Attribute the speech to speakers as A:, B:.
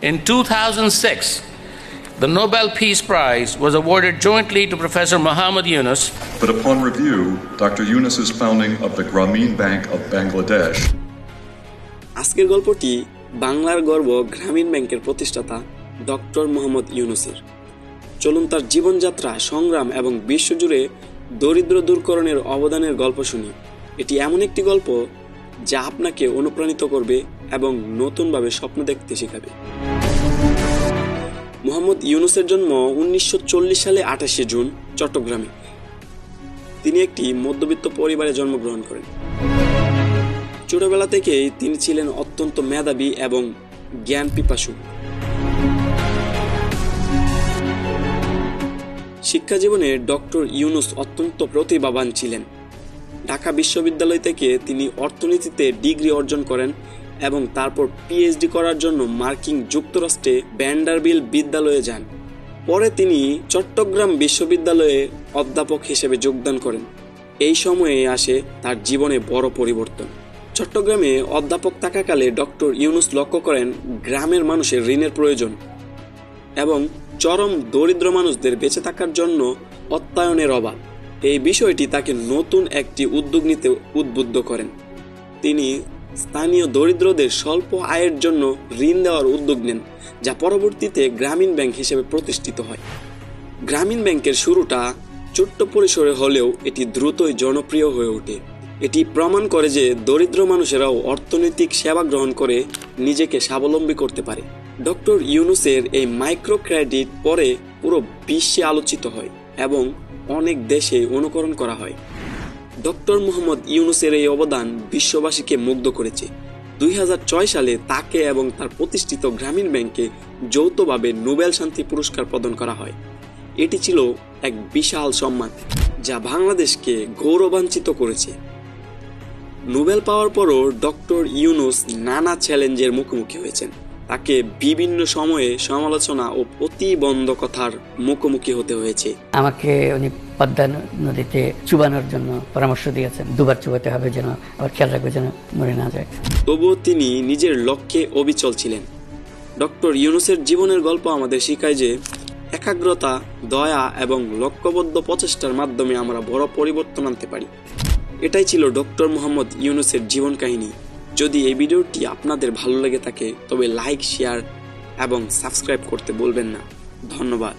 A: In 2006, the Nobel Peace Prize was awarded jointly to Professor Muhammad Yunus
B: But upon review, Dr. Yunus's founding of the Grameen Bank of Bangladesh
C: আজকের গল্পটি বাংলার গর্ব গ্রামীণ ব্যাংকের প্রতিষ্ঠাতা doctor Mohammad ইউনুসের চলুন তার জীবনযাত্রা সংগ্রাম এবং বিশ্বজুড়ে দরিদ্র দূরকরণের অবদানের গল্প শুনি এটি এমন একটি গল্প যা আপনাকে অনুপ্রাণিত করবে এবং নতুনভাবে স্বপ্ন দেখতে শেখাবে। মোহাম্মদ ইউনুসের জন্ম উনিশশো চল্লিশ সালে আঠাশে জুন, চট্টগ্রামে। তিনি একটি মধ্যবিত্ত পরিবারে জন্মগ্রহণ করেন। ছোটবেলা থেকেই তিনি ছিলেন অত্যন্ত মেধাবী এবং জ্ঞান পিপাসু শিক্ষা জীবনে ডক্টর ইউনুস অত্যন্ত প্রতিভাবান ছিলেন। ঢাকা বিশ্ববিদ্যালয় থেকে তিনি অর্থনীতিতে ডিগ্রি অর্জন করেন এবং তারপর পিএইচডি করার জন্য মার্কিন যুক্তরাষ্ট্রে ব্যান্ডারবিল বিদ্যালয়ে যান। পরে তিনি চট্টগ্রাম বিশ্ববিদ্যালয়ে অধ্যাপক হিসেবে যোগদান করেন। এই সময়ে আসে তার জীবনে বড় পরিবর্তন। চট্টগ্রামে অধ্যাপক থাকাকালে ডক্টর ইউনুস লক্ষ্য করেন গ্রামের মানুষের ঋণের প্রয়োজন এবং চরম দরিদ্র মানুষদের বেঁচে থাকার জন্য অত্যায়নের অভাব। এই বিষয়টি তাকে নতুন একটি উদ্যোগ নিতে উদ্বুদ্ধ করেন। তিনি স্থানীয় দরিদ্রদের স্বল্প আয়ের জন্য ঋণ দেওয়ার উদ্যোগ নেন, যা পরবর্তীতে গ্রামীণ ব্যাংক হিসেবে প্রতিষ্ঠিত হয়। গ্রামীণ ব্যাংকের শুরুটা ছোট্ট পরিসরে হলেও এটি দ্রুতই জনপ্রিয় হয়ে ওঠে। এটি প্রমাণ করে যে দরিদ্র মানুষেরাও অর্থনৈতিক সেবা গ্রহণ করে নিজেকে স্বাবলম্বী করতে পারে। ডক্টর ইউনুসের এই মাইক্রো ক্রেডিট পরে পুরো বিশ্বে আলোচিত হয় এবং অনেক দেশে অনুকরণ করা হয়। ডক্টর মোহাম্মদ ইউনুসের এই অবদান বিশ্ববাসীকে মুগ্ধ করেছে। দুই হাজার ছয় সালে তাকে এবং তার প্রতিষ্ঠিত গ্রামীণ ব্যাংকে যৌথভাবে নোবেল শান্তি পুরস্কার প্রদান করা হয়। এটি ছিল এক বিশাল সম্মান, যা বাংলাদেশকে গৌরবাঞ্চিত করেছে। নোবেল পাওয়ার পরও ডক্টর ইউনুস নানা চ্যালেঞ্জের মুখোমুখি হয়েছেন। তাকে বিভিন্ন সময়ে সমালোচনা ও প্রতিবন্ধকতার মুখোমুখি হতে হয়েছে।
D: আমাকে উনি পদ্মা নদীতে চুবানোর জন্য পরামর্শ দিয়েছেন। দুবার চুবাতে হবে যেন আবার খেয়াল রাখবে যেন মরে না যায়।
C: তবুও তিনি নিজের লক্ষ্যে অবিচল ছিলেন। ডক্টর ইউনুসের জীবনের গল্প আমাদের শেখায় যে একাগ্রতা দয়া এবং লক্ষ্যবদ্ধ প্রচেষ্টার মাধ্যমে আমরা বড় পরিবর্তন আনতে পারি। এটাই ছিল ডক্টর মোহাম্মদ ইউনুসের জীবন কাহিনী। যদি এই ভিডিওটি আপনাদের ভালো লেগে থাকে, তবে লাইক শেয়ার এবং সাবস্ক্রাইব করতে বলবেন না। ধন্যবাদ।